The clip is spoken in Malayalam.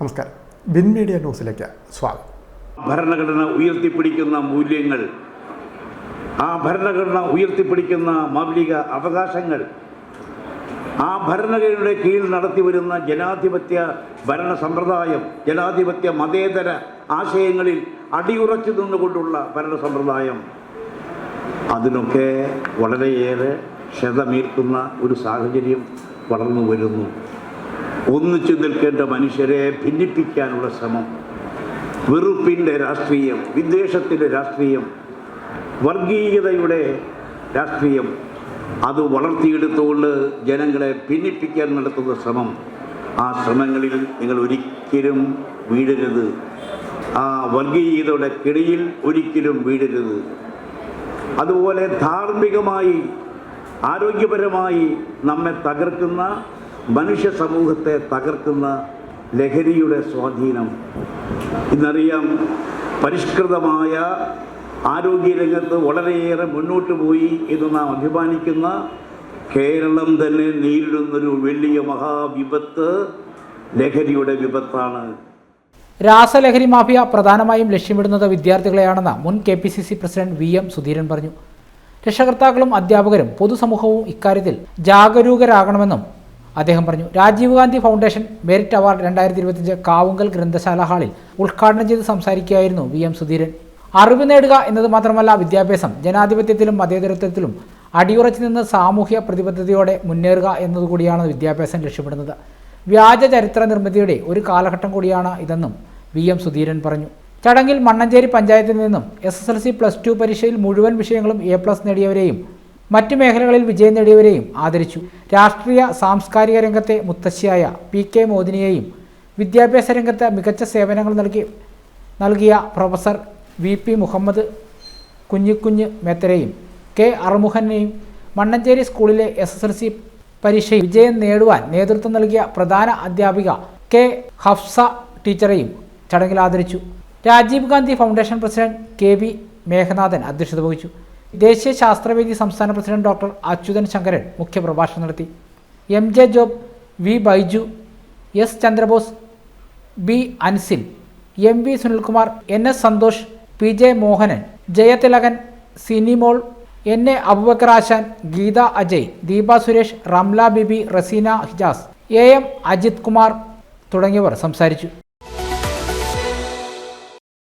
നമസ്കാരം. ബിൻ മീഡിയ ന്യൂസിലേക്ക് സ്വാഗതം. ഭരണഘടന ഉയർത്തിപ്പിടിക്കുന്ന മൂല്യങ്ങൾ ആ ഭരണഘടന ഉയർത്തിപ്പിടിക്കുന്ന മൗലിക അവകാശങ്ങൾ ആ ഭരണഘടനയുടെ കീഴിൽ നടത്തി വരുന്ന ജനാധിപത്യ ഭരണ സമ്പ്രദായം ജനാധിപത്യ മതേതര ആശയങ്ങളിൽ അടിയുറച്ചു നിന്നുകൊണ്ടുള്ള ഭരണ സമ്പ്രദായം അതിനൊക്കെ വളരെയേറെ ക്ഷതമേൽക്കുന്ന ഒരു സാഹചര്യം വളർന്നു വരുന്നു. ഒന്നിച്ചു നിൽക്കേണ്ട മനുഷ്യരെ ഭിന്നിപ്പിക്കാനുള്ള ശ്രമം. വെറുപ്പിന്റെ രാഷ്ട്രീയം വിദ്വേഷത്തിന്റെ രാഷ്ട്രീയം വർഗീയതയുടെ രാഷ്ട്രീയം അത് വളർത്തിയെടുത്തുകൊണ്ട് ജനങ്ങളെ ഭിന്നിപ്പിക്കാൻ നടത്തുന്ന ശ്രമം. ആ ശ്രമങ്ങളിൽ നിങ്ങൾ ഒരിക്കലും വീഴരുത് ആ വർഗീയതയുടെ കിടയിൽ ഒരിക്കലും വീഴരുത് അതുപോലെ ധാർമ്മികമായി ആരോഗ്യപരമായി നമ്മെ തകർക്കുന്ന മനുഷ്യ സമൂഹത്തെ തകർക്കുന്ന ലഹരിയുടെ സ്വാധീനം ഇന്നറിയാം പരിഷ്കൃതമായ ആരോഗ്യരംഗത്ത് വളരെയേറെ മുന്നോട്ട് പോയി എന്ന് നാം അഭിമാനിക്കുന്ന കേരളം തന്നെ നേരിടുന്നൊരു വലിയ മഹാവിപത്ത് ലഹരിയുടെ വിപത്താണ്. രാസലഹരി മാഫിയ പ്രധാനമായും ലക്ഷ്യമിടുന്നത് വിദ്യാർത്ഥികളെയാണെന്ന് മുൻ K P C C president V M Sudheeran പറഞ്ഞു. രക്ഷകർത്താക്കളും അധ്യാപകരും പൊതുസമൂഹവും ഇക്കാര്യത്തിൽ ജാഗരൂകരാകണമെന്നും അദ്ദേഹം പറഞ്ഞു Rajiv Gandhi foundation merit award രണ്ടായിരത്തി ഇരുപത്തിയഞ്ച് കാവുങ്കൽ ഗ്രന്ഥശാല ഹാളിൽ ഉദ്ഘാടനം ചെയ്ത് സംസാരിക്കുകയായിരുന്നു വി. എം. സുധീരൻ. അറിവ് നേടുക എന്നത് മാത്രമല്ല വിദ്യാഭ്യാസം. ജനാധിപത്യത്തിലും മതേതരത്വത്തിലും അടിയുറച്ചു നിന്ന് സാമൂഹ്യ പ്രതിബദ്ധതയോടെ മുന്നേറുക എന്നതുകൂടിയാണ് വിദ്യാഭ്യാസം ലക്ഷ്യമിടുന്നത്. വ്യാജ ചരിത്ര നിർമ്മിതിയുടെ ഒരു കാലഘട്ടം കൂടിയാണ് ഇതെന്നും വി. എം. സുധീരൻ പറഞ്ഞു. ചടങ്ങിൽ മണ്ണഞ്ചേരി പഞ്ചായത്തിൽ നിന്നും S S L C plus two പരീക്ഷയിൽ മുഴുവൻ വിഷയങ്ങളും എ പ്ലസ് നേടിയവരെയും മറ്റു മേഖലകളിൽ വിജയം നേടിയവരെയും ആദരിച്ചു. രാഷ്ട്രീയ സാംസ്കാരിക രംഗത്തെ മുത്തശ്ശിയായ പി കെ മോദിനിയെയും വിദ്യാഭ്യാസ രംഗത്ത് മികച്ച സേവനങ്ങൾ നൽകി നൽകിയ professor V P Muhammad Kunhikunju മേത്തരെയും K അറുമുഖനെയും മണ്ണഞ്ചേരി സ്കൂളിലെ എസ് എസ് എൽ സി പരീക്ഷയിൽ വിജയം നേടുവാൻ നേതൃത്വം നൽകിയ പ്രധാന അധ്യാപിക കെ ഹഫ്സ ടീച്ചറെയും ചടങ്ങിൽ ആദരിച്ചു. Rajiv Gandhi foundation president K V Meghanathan അധ്യക്ഷത വഹിച്ചു. ദേശീയ ശാസ്ത്രവേദി സംസ്ഥാന പ്രസിഡന്റ് ഡോക്ടർ അച്യുതൻ ശങ്കരൻ മുഖ്യപ്രഭാഷണം നടത്തി. M J Job V Baiju S Chandrabose B Ansil M V Sunilkumar N S Santhosh P J Mohanan Jayathilakan Sinimol N A Abubakar Asan Geetha Ajay Deepa Suresh Ramla Bibi Raseena Hijas A M Ajith Kumar തുടങ്ങിയവർ സംസാരിച്ചു.